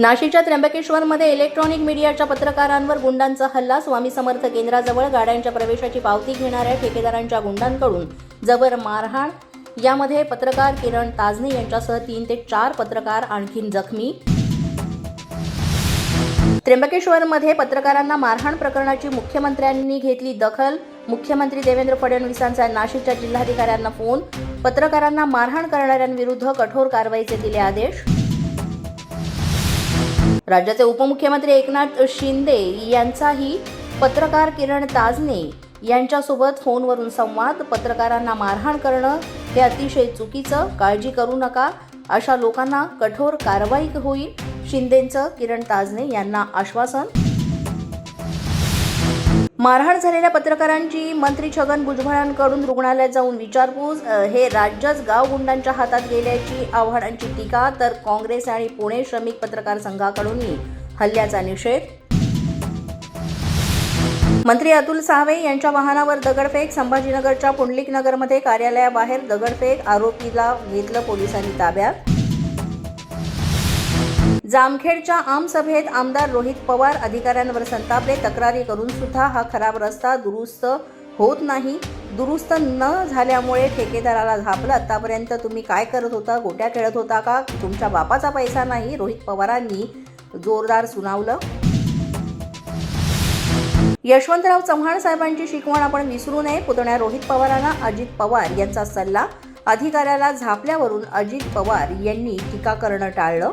नाशिकच्या त्र्यंबकेश्वरमध्ये इलेक्ट्रॉनिक मीडियाच्या पत्रकारांवर गुंडांचा हल्ला. स्वामी समर्थ केंद्राजवळ गाड्यांच्या प्रवेशाची पावती घेणाऱ्या ठेकेदारांच्या गुंडांकडून जबर मारहाण. यामध्ये पत्रकार किरण ताजने यांच्यासह तीन ते चार पत्रकार आणखीन जखमी. त्र्यंबकेश्वरमध्ये पत्रकारांना मारहाण प्रकरणाची मुख्यमंत्र्यांनी घेतली दखल. मुख्यमंत्री देवेंद्र फडणवीसांचा नाशिकच्या जिल्हाधिकाऱ्यांना फोन. पत्रकारांना मारहाण करणाऱ्यांविरुद्ध कठोर कारवाईचे दिले आदेश. राज्याचे उपमुख्यमंत्री एकनाथ शिंदे यांचाही पत्रकार किरण ताजने यांच्यासोबत फोनवरून संवाद पत्रकारांना मारहाण करणं हे अतिशय चुकीचं काळजी करू नका अशा लोकांना कठोर कारवाई होईल शिंदेंचं किरण ताजने यांना आश्वासन. मारहाण झालेल्या पत्रकारांची मंत्री छगन भुजबळांकडून रुग्णालयात जाऊन विचारपूस हे राज्यच गाव गुंडांच्या हातात गेल्याची आव्हाडांची टीका तर काँग्रेस आणि पुणे श्रमिक पत्रकार संघाकडूनही हल्ल्याचा निषेध. मंत्री अतुल सावे यांच्या वाहनावर दगडफेक संभाजीनगरच्या पुंडलिक नगरमध्ये कार्यालयाबाहेर दगडफेक आरोपीला घेतलं पोलिसांनी ताब्यात. जामखेडच्या आमसभेत आमदार रोहित पवार अधिकाऱ्यांवर संतापले. तक्रारी करून सुद्धा हा खराब रस्ता दुरुस्त होत नाही. दुरुस्त न झाल्यामुळे ठेकेदाराला झापलं. आतापर्यंत तुम्ही काय करत होता? गोट्या खेळत होता का? तुमच्या बापाचा पैसा नाही. रोहित पवारांनी जोरदार सुनावलं. यशवंतराव चव्हाण साहेबांची शिकवण आपण विसरू नये. पुतण्या रोहित पवारांना अजित पवार यांचा सल्ला. अधिकाऱ्याला झापल्यावरून अजित पवार यांनी टीका करणं टाळलं.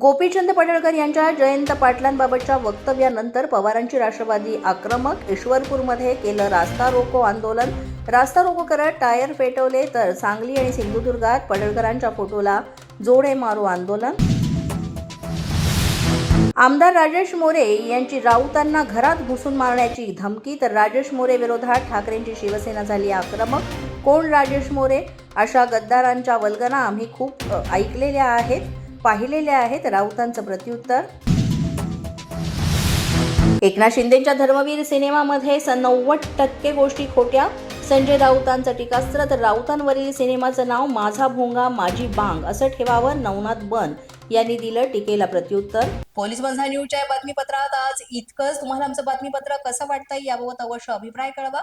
गोपीचंद पडळकर यांच्या जयंत पाटलांबाबतच्या वक्तव्यानंतर पवारांची राष्ट्रवादी आक्रमक ईश्वरपूरमध्ये केलं रास्ता रोको आंदोलन. रास्ता रोको करत टायर पेटवले तर सांगली आणि सिंधुदुर्गात पडळकरांच्या फोटोला जोडे मारो आंदोलन. आमदार राजेश मोरे यांची राऊतांना घरात घुसून मारण्याची धमकी तर राजेश मोरे विरोधात ठाकरेंची शिवसेना झाली आक्रमक. कोण राजेश मोरे? अशा गद्दारांच्या वल्गना आम्ही खूप ऐकलेल्या आहेत. पाहिलेल्या आहेत. राऊतांचं प्रत्युत्तर. एकनाथ शिंदेच्या धर्मवीर सिनेमामध्ये स नव्वद टक्के गोष्टी खोट्या. संजय राऊतांचं टीकास्त्र तर राऊतांवरील सिनेमाचं नाव माझा भोंगा माझी बांग असं ठेवावं नवनाथ बन यांनी दिलं टीकेला प्रत्युत्तर. पोलीस बंधा न्यूजच्या बातमीपत्रात आज इतकंच. तुम्हाला आमचं बातमीपत्र कसं वाटतंय याबाबत अवश्य अभिप्राय कळवा.